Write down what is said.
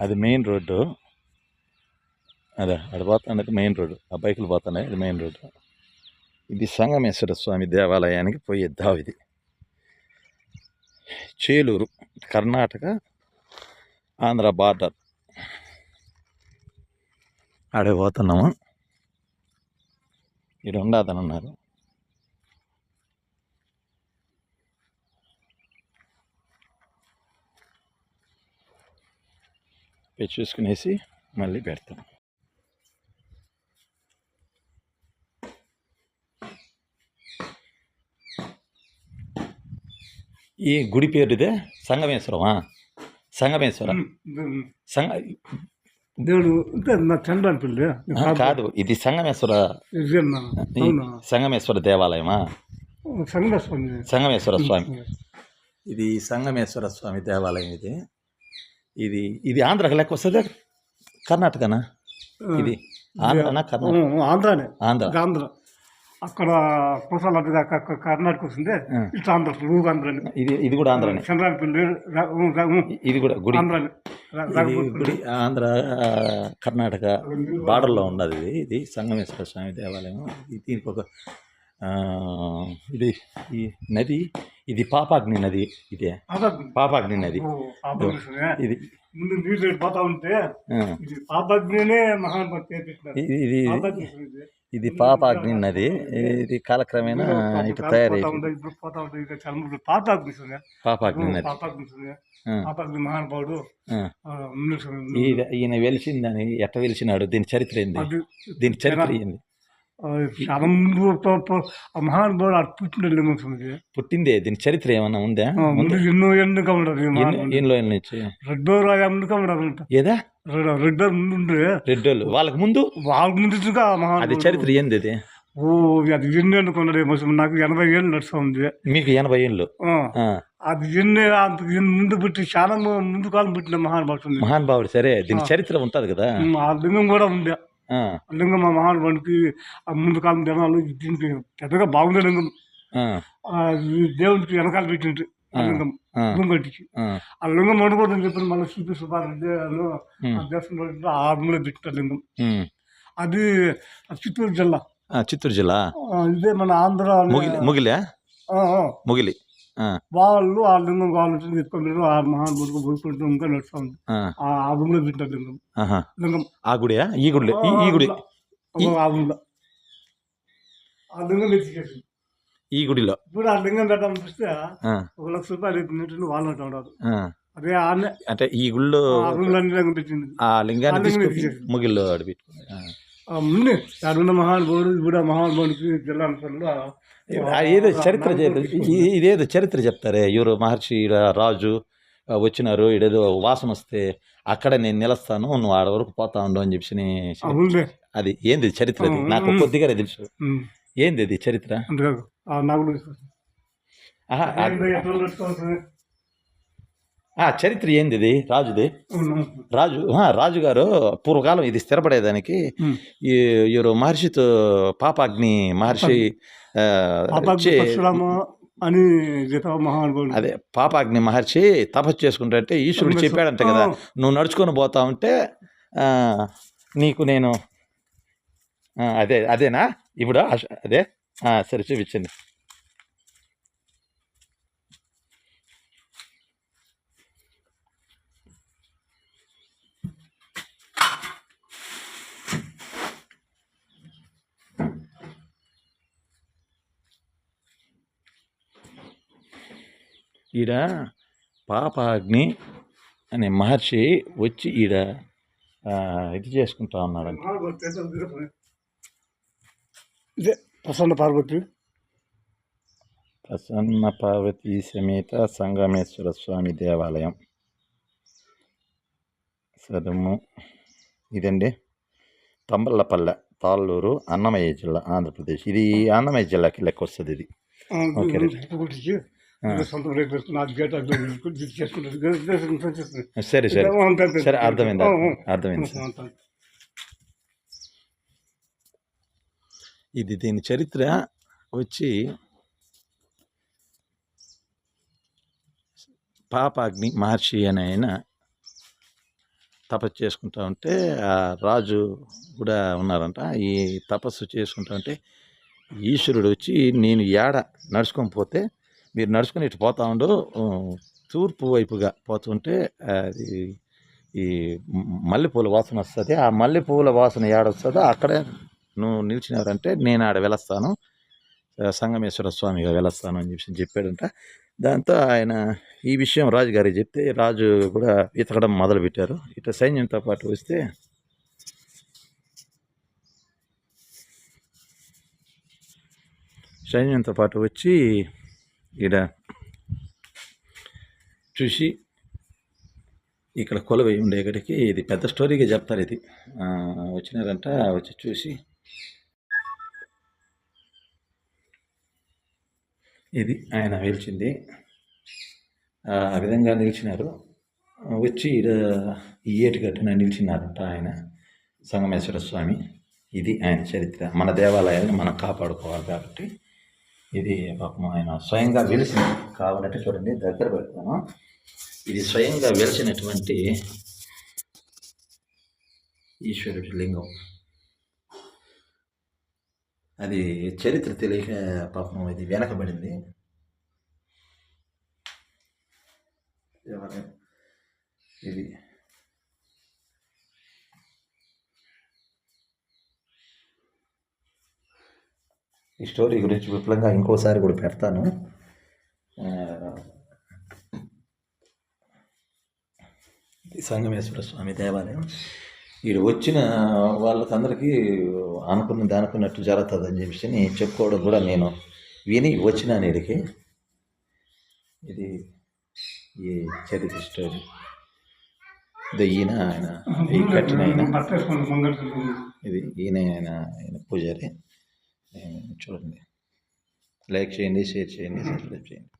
అది main road. అదే అక్కడ పోతున్నది మెయిన్ రోడ్డు. ఆ బైకులు పోతున్నాయి అది మెయిన్ రోడ్డు. ఇది సంగమేశ్వర స్వామి దేవాలయానికి పోయే ఇది. చేలూరు కర్ణాటక ఆంధ్ర బార్డర్. ఆడే పోతున్నాము. ఇక్కడ ఉండదని అన్నారు. చూసుకునేసి మళ్ళీ పెడతాం. ఈ గుడి పేరు ఇదే సంగమేశ్వరమా? సంగమేశ్వర. సంగ దేవుడు కాదు ఇది సంగమేశ్వర సంగమేశ్వర దేవాలయమా? సంగమేశ్వర స్వామి. ఇది సంగమేశ్వర స్వామి దేవాలయం ఇది. ఇది ఇది ఆంధ్రాకి లెక్క వస్తుంది కర్ణాటకనా? ఇది ఆంధ్రనా కర్ణాటక? ఆంధ్రానే. ఆంధ్ర. ఆంధ్ర. అక్కడ కుసాల కర్ణాటక వస్తుంది. ఇట్లా ఆంధ్ర ఆంధ్రాని. ఇది ఇది కూడా ఆంధ్రనే. చంద్రాని పిల్లి ఇది కూడా గుడి. గుడి. ఆంధ్ర కర్ణాటక బార్డర్లో ఉన్నది ఇది. ఇది సంగమేశ్వర స్వామి దేవాలయం. ఇది దీనికి ఒక ఇది ఈ నది ఇది పాపాగ్ని నది ఇదే. పాపాగ్ని. నది. ఇది. ముందు నీళ్ళు పోతా ఉంటే ఇది ఇది పాపాగ్ని నది. ఇది కాలక్రమేణా ఇటు తయారై పాపాగ్ని నది. మహానుభావుడు ఈయన వెలిసిందని ఎట్ట వెలిసినాడు? దీని చరిత్ర ఏంది? దీని చరిత్ర ఏంది? మహానుభావుడు అటు పుట్టిందే దీని చరిత్ర ఏమన్నా ఉందా? ముందు ఎన్నో. ఎన్నో ఏళ్ళ నుంచి? రెడ్ డోర్ రాజా ఉండదు అంట ఏదా? ముందు ఉండే. రెడ్డోళ్ళు వాళ్ళకి ముందు? వాళ్ళ ముందు అది చరిత్ర ఏంది అది ఓ అది ఎన్ని అనుకున్నాడు ఏమో నాకు ఎనభై ఏళ్ళు నడుస్తూ ఉంది మీకు ఎనభై ఏళ్ళు. అది ఎన్ని అంత ఎన్ని ముందు పుట్టి చాలా ముందు కాలం పుట్టిన మహానుభావుడు. మహానుభావుడు సరే. దీని చరిత్ర ఉంటది కదా? ఆ లింగం కూడా ఉంది లింగం మా మహానుభావుడికి ఆ ముందు కాలం జనాలు దీనికి పెద్దగా బాగుండే లింగం. దేవుడికి వెనకాల పెట్టిండ్రు ఆ లింగం. ఆ, లింగటికి. ఆ, లింగం వండుకోదని చెప్పి మళ్ళీ చూపి సుబ్బారెడ్డి దేశంలో ఆ మూల పెట్టిన లింగం. అది చిత్తూరు జిల్లా. చిత్తూరు జిల్లా? ఇదే మన ఆంధ్ర ముగిలి ముగిలే. వాళ్ళు ఆ లింగం కావాలంటే తీసుకొని ఆ మహానుభావుడికి పోయిపోయి ఇంకా నడుస్తూ ఉంది ఆ, రూమ్లో పెట్టిన లింగం. లింగం. ఆ గుడియా? ఈ గుడి ఈ గుడి ఆ రూమ్లో ఆ లింగం ఎత్తికేసి ఈ గుడిలో? ఇప్పుడు ఆ లింగం పెట్టాలని చూస్తే ఆ, ఒక లక్ష రూపాయలు ఎత్తినట్టు వాళ్ళు ఆ. అదే అంటే ఈ గుళ్ళో లింగం పెట్టింది. ఆ లింగాన్ని. ముగిల్లో అడిపెట్టుకుని ఆ. ముందే ఆడున్న మహానుభావుడు ఇప్పుడు మహానుభావుడికి జిల్లా అనుసరిలో ఏదో చరిత్ర ఇదేదో చరిత్ర చెప్తారే ఎవరు మహర్షి రాజు వచ్చినారు ఇడేదో వాసన వస్తే అక్కడ నేను నిలుస్తాను నువ్వు ఆడ వరకు పోతా ఉండు అని చెప్పి అది ఏంది చరిత్ర నాకు కొద్దిగానే తెలుసు. ఏంది అది చరిత్ర అంతేకాదు ఆ నాగుడు ఆహా, ఆ- ఆ, చరిత్ర ఏంది ఇది? రాజుది? రాజు ఆ, రాజుగారు పూర్వకాలం ఇది స్థిరపడేదానికి ఈ ఎవరు మహర్షితో పాపాగ్ని మహర్షి అని మహానుభావుడు అదే పాపాగ్ని మహర్షి తపస్సు చేసుకుంటే ఈశ్వరుడు చెప్పాడంట కదా నువ్వు నడుచుకొని పోతా ఉంటే నీకు నేను అదే అదేనా? ఇప్పుడు అదే సరే చూపించండి. ఈడ పాపాగ్ని అనే మహర్షి వచ్చి ఈడ ఇది చేసుకుంటా ఉన్నాడంట. ఇదే ప్రసన్న పార్వతి. ప్రసన్న పార్వతీ సమేత సంగమేశ్వర స్వామి దేవాలయం. సదము ఇదండి. తంబళ్ళపల్లె తాళ్ళూరు అన్నమయ్య జిల్లా ఆంధ్రప్రదేశ్. ఇది అన్నమయ్య జిల్లాకి లెక్క వస్తుంది ఇది. ఓకే. సొంత అది గేట్ అది చేసుకుంటారు. సరే సరే. సరే అర్థమైంది. అర్థమైంది. ఇది దీని చరిత్ర వచ్చి పాపాగ్ని మహర్షి అని ఆయన తపస్సు చేసుకుంటా ఉంటే ఆ రాజు కూడా ఉన్నారంట ఈ తపస్సు చేసుకుంటా ఉంటే ఈశ్వరుడు వచ్చి నేను ఏడ నడుచుకొని పోతే మీరు నడుచుకుని ఇటు పోతా ఉండు తూర్పు వైపుగా పోతుంటే అది ఈ మల్లెపూల వాసన వస్తుంది. ఆ మల్లెపూల వాసన ఏడొస్తుందో అక్కడే నువ్వు నిలిచినారంటే నేను ఆడ వెళస్తాను సంగమేశ్వర స్వామిగా వెళస్తాను అని చెప్పి చెప్పాడంట. దాంతో ఆయన ఈ విషయం రాజుగారికి చెప్తే రాజు కూడా ఇతకడం మొదలుపెట్టారు. ఇట సైన్యంతో పాటు వస్తే సైన్యంతో పాటు వచ్చి ఈడ చూసి ఇక్కడ కొలువై ఉండేకడికి ఇది పెద్ద స్టోరీగా చెప్తారు ఇది. వచ్చినారంట వచ్చి చూసి. ఇది ఆయన నిలిచింది. ఆ విధంగా నిలిచినారు. వచ్చి ఈడ ఈ ఏటిగట్టున నిలిచినారంట ఆయన సంగమేశ్వర స్వామి. ఇది ఆయన చరిత్ర. మన దేవాలయాలను మనం కాపాడుకోవాలి కాబట్టి ఇది పాపం ఆయన స్వయంగా వెలిసింది కావాలంటే చూడండి దగ్గర పెడతాను. ఇది స్వయంగా వెలిసినటువంటి ఈశ్వరుడి లింగం. అది చరిత్ర తెలియక పాపం ఇది వెనకబడింది. ఇది ఈ స్టోరీ గురించి విపులంగా ఇంకోసారి కూడా పెడతాను. సంగమేశ్వర స్వామి దేవాలయం. వీడు వచ్చిన వాళ్ళకందరికీ అనుకున్నది అనుకున్నట్టు జరుగుతుందని చెప్పి చెప్పుకోవడం కూడా నేను విని వచ్చినాను వీడికి ఇది ఈ చరిత్ర స్టోరీ. ఇది ఈయన ఆయన ఈ కట్టిన ఆయన. ఇది ఈయన ఆయన ఆయన పూజారి. చూడండి. లైక్ చేయండి షేర్ చేయండి సబ్స్క్రైబ్ చేయండి.